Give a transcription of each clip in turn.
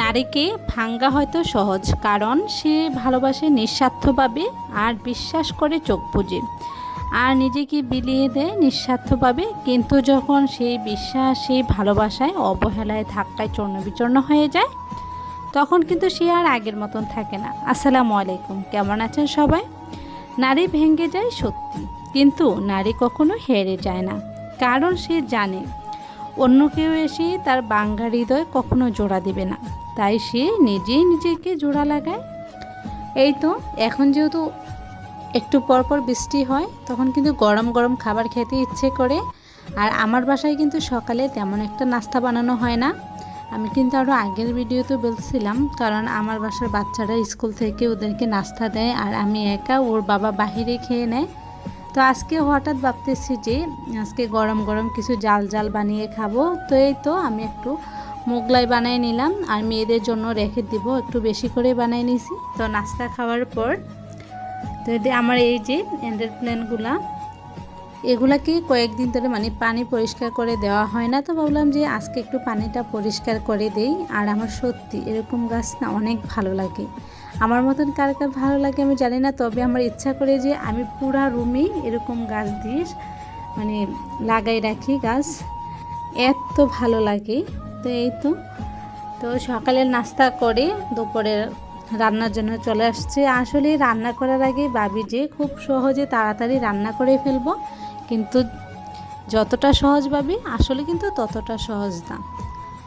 নারীকে ভাঙ্গা হয়তো সহজ, কারণ সে ভালোবাসে নিঃস্বার্থভাবে আর বিশ্বাস করে চোখ বুঝে আর নিজেকে বিলিয়ে দেয় নিঃস্বার্থভাবে, কিন্তু যখন সেই বিশ্বাস, সেই ভালোবাসায় অবহেলায় ধাক্কায় চূর্ণ বিচূর্ণ হয়ে যায়, তখন কিন্তু সে আর আগের মতন থাকে না। আসসালামু আলাইকুম, কেমন আছেন সবাই? নারী ভেঙে যায় সত্যি, কিন্তু নারী কখনো হেরে যায় না, কারণ সে জানে অন্য কেউ এসে তার বাঙ্গা হৃদয় কখনো জোড়া দেবে না। তাই সে নিজেই নিজেকে জোড়া লাগায়। এই তো, এখন যেহেতু একটু পরপর বৃষ্টি হয়, তখন কিন্তু গরম গরম খাবার খেতে ইচ্ছে করে। আর আমার বাসায় কিন্তু সকালে তেমন একটা নাস্তা বানানো হয় না। আমি কিন্তু আরও আগের ভিডিওতে বলছিলাম, কারণ আমার বাসার বাচ্চারা স্কুল থেকে ওদেরকে নাস্তা দেয় আর আমি একা ওর বাবা বাহিরে খেয়ে নেয়। তো আজকে হঠাৎ ভাবতেছি যে আজকে গরম গরম কিছু জাল জাল বানিয়ে খাব। তো এই তো আমি একটু মোগলাই বানিয়ে নিলাম আর মেয়েদের জন্য রেখে দিব। একটু বেশি করে বানিয়ে নিছি। তো নাস্তা খাওয়ার পর তো এই আমার এই যে এন্ডের প্ল্যানগুলা এগুলাকে কয়েকদিন ধরে মানে পানি পরিষ্কার করে দেওয়া হয় না? তো ভাবলাম যে আজকে একটু পানিটা পরিষ্কার করে দেই। আর আমার সত্যি এরকম গাছ না অনেক ভালো লাগে। আমার মতন কার কার ভালো লাগে আমি জানি না, তবে আমার ইচ্ছা করে যে আমি পুরা রুমে এরকম গাছ দিয়ে মানে লাগাই রাখি গাছ। এত ভালো লাগে, তো এই তো। তো সকালের নাস্তা করে দুপুরের রান্নার জন্য চলে আসছে। আসলে রান্না করার আগে ভাবি যে খুব সহজে তাড়াতাড়ি রান্না করে ফেলব, কিন্তু যতটা সহজ ভাবি, আসলে কিন্তু ততটা সহজ না।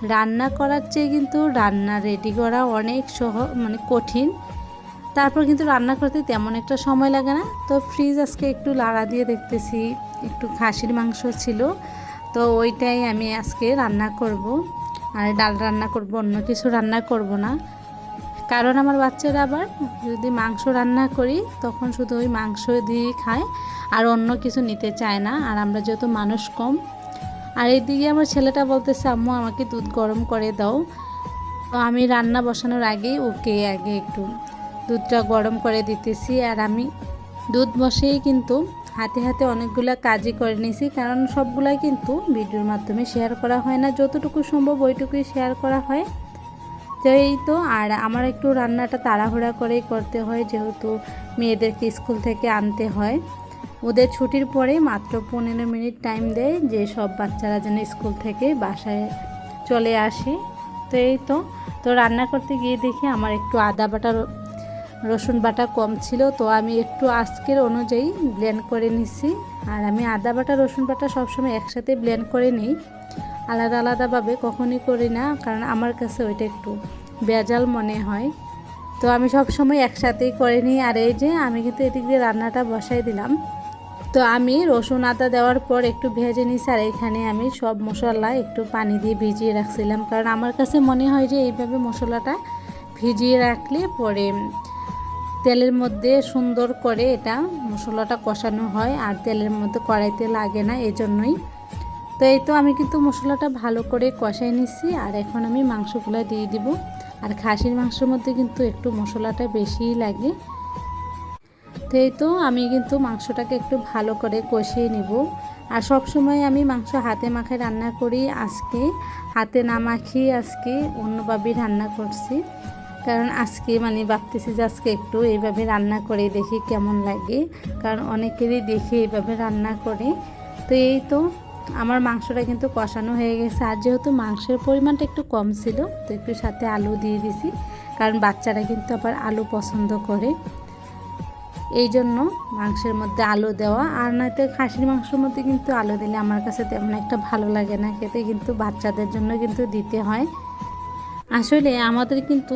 রান্না করার চেয়ে কিন্তু রান্না রেডি করা অনেক সহ মানে কঠিন। তারপর কিন্তু রান্না করতে তেমন একটা সময় লাগে না। তো ফ্রিজ আজকে একটু লাড়া দিয়ে দেখতেছি, একটু খাসির মাংস ছিল। তো ওইটাই আমি আজকে রান্না করব। আর ডাল রান্না করব, অন্য কিছু রান্না করব না। কারণ আমার বাচ্চারা আবার যদি মাংস রান্না করি, তখন শুধু ওই মাংস দিয়েই খায়। আর অন্য কিছু নিতে চায় না। আর আমরা যেহেতু মানুষ কম আর এইদিকে আমার ছেলেটা বলতেছে, আম্মু, আমাকে দুধ গরম করে দাও। তো আমি রান্না বসানোর আগেই ওকে আগে একটু দুধটা গরম করে দিতেছি। আর আমি দুধ বসেই কিন্তু হাতে হাতে অনেকগুলো কাজই করে নিয়েছি, কারণ সবগুলাই কিন্তু ভিডিওর মাধ্যমে শেয়ার করা হয় না। যতটুকু সম্ভব ওইটুকুই শেয়ার করা হয়। এই তো, আর আমার একটু রান্নাটা তাড়াহুড়া করেই করতে হয়, যেহেতু মেয়েদেরকে স্কুল থেকে আনতে হয়। ওদের ছুটির পরে মাত্র পনেরো মিনিট টাইম দেয় যে সব বাচ্চারা যেন স্কুল থেকে বাসায় চলে আসে। তো এই তো তো রান্না করতে গিয়ে দেখি আমার একটু আদা বাটা, রসুন বাটা কম ছিল, তো আমি একটু আজকের অনুযায়ী ব্লেন্ড করে নিছি। আর আমি আদা বাটা, রসুন বাটা সবসময় একসাথে ব্লেন্ড করে নিই। আলাদা আলাদাভাবে কখনই করি না, কারণ আমার কাছে ওইটা একটু বেজাল মনে হয়। তো আমি সব সময় একসাথেই করে নিই। আর এই যে আমি কিন্তু এদিক দিয়ে রান্নাটা বসাই দিলাম। তো আমি রসুন আদা দেওয়ার পর একটু ভেজে নিছি আর এখানে আমি সব মশলা একটু পানি দিয়ে ভিজিয়ে রাখছিলাম। কারণ আমার কাছে মনে হয় যে এইভাবে মশলাটা ভিজিয়ে রাখলে পরে তেলের মধ্যে সুন্দর করে এটা মশলাটা কষানো হয় আর তেলের মধ্যে কড়াইতে লাগে না এজন্যই। তো এই তো আমি কিন্তু মশলাটা ভালো করে কষাই নিচ্ছি আর এখন আমি মাংসগুলো দিয়ে দিব। আর খাসির মাংসের মধ্যে কিন্তু একটু মশলাটা বেশিই লাগে। তো এই তো আমি কিন্তু মাংসটাকে একটু ভালো করে কষিয়ে নিব। আর সব সময় আমি মাংস হাতে মাখায় রান্না করি আজকে। হাতে না মাখিয়ে আজকে অন্যভাবে রান্না করছি। কারণ আজকে মানে ভাবতেছি যে আজকে একটু এইভাবে রান্না করে দেখি কেমন লাগে। কারণ অনেকেরই দেখি এইভাবে রান্না করে। তো এই তো আমার মাংসটা কিন্তু কষানো হয়ে গেছে। আর যেহেতু মাংসের পরিমাণটা একটু কম ছিল, তো একটু সাথে আলু দিয়ে দিছি। কারণ বাচ্চারা কিন্তু আবার আলু পছন্দ করে। এই জন্য মাংসের মধ্যে আলু দেওয়া। আর নয়তো খাসির মাংসের মধ্যে কিন্তু আলু দিলে আমার কাছে তেমন একটা ভালো লাগে না। খেতে কিন্তু বাচ্চাদের জন্য কিন্তু দিতে হয়। আসলে আমাদের কিন্তু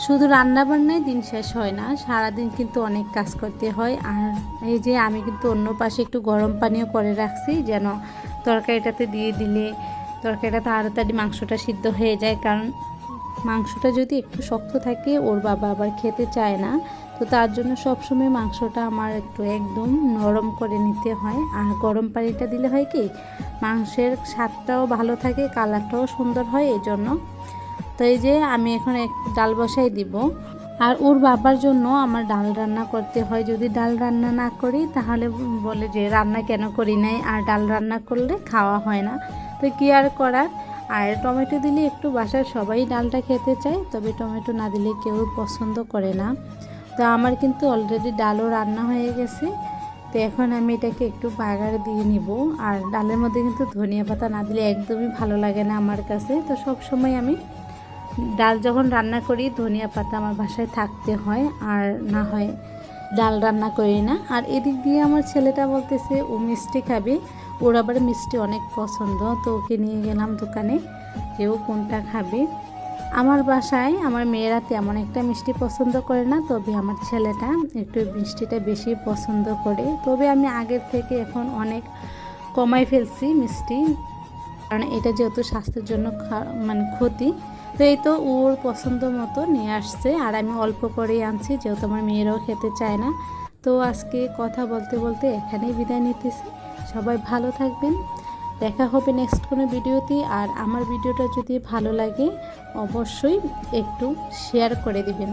শুধু রান্না বান্নায় দিন শেষ হয় না, সারাদিন কিন্তু অনেক কাজ করতে হয়। আর এই যে আমি কিন্তু অন্য পাশে একটু গরম পানিও করে রাখছি, যেন তরকারিটাতে দিয়ে দিলে তরকারিটা তাড়াতাড়ি মাংসটা সিদ্ধ হয়ে যায়। কারণ মাংসটা যদি একটু শক্ত থাকে, ওর বাবা আবার খেতে চায় না। তো তার জন্য সবসময় মাংসটা আমার একটু একদম নরম করে নিতে হয়। আর গরম পানিটা দিলে হয় কি, মাংসের স্বাদটাও ভালো থাকে, কালারটাও সুন্দর হয় এই জন্য তো এই যে আমি এখন এক ডাল বসাই দিব। আর ওর বাবার জন্য আমার ডাল রান্না করতে হয়। যদি ডাল রান্না না করি, তাহলে বলে যে রান্না কেন করি নাই? আর ডাল রান্না করলে খাওয়া হয় না। তো কি আর করার? আর টমেটো দিলে একটু বাসার সবাই ডালটা খেতে চায়, তবে টমেটো না দিলে কেউ পছন্দ করে না। তো আমার কিন্তু অলরেডি ডালও রান্না হয়ে গেছে। তো এখন আমি এটাকে একটু বাগার দিয়ে নিব। আর ডালের মধ্যে কিন্তু ধনিয়া পাতা না দিলে একদমই ভালো লাগে না আমার কাছে। তো সব সময় আমি ডাল যখন রান্না করি, ধনিয়া পাতা আমার বাসায় থাকতে হয়। আর না হয় ডাল রান্না করি না। আর এদিক দিয়ে আমার ছেলেটা বলতেছে, ও মিষ্টি খাবে। ওর আবার মিষ্টি অনেক পছন্দ। তো ওকে নিয়ে গেলাম দোকানে কেউ কোনটা খাবে। আমার বাসায় আমার মেয়েরা তেমন একটা মিষ্টি পছন্দ করে না, তবে আমার ছেলেটা একটু মিষ্টিটা বেশি পছন্দ করে। তবে আমি আগের থেকে এখন অনেক কমাই ফেলছি মিষ্টি, কারণ এটা যেহেতু স্বাস্থ্যের জন্য মানে ক্ষতি, তো এই তো ওর পছন্দ মতো নিয়ে আসছে, আর আমি অল্প করেই আনছি, যেহেতু আমার মেয়েরাও খেতে চায় না। তো আজকে কথা বলতে বলতে এখানেই বিদায় নিতেছি। সবাই ভালো থাকবেন। দেখা হবে নেক্সট কোনো ভিডিওতে। আর আমার ভিডিওটা যদি ভালো লাগে, অবশ্যই একটু শেয়ার করে দিবেন।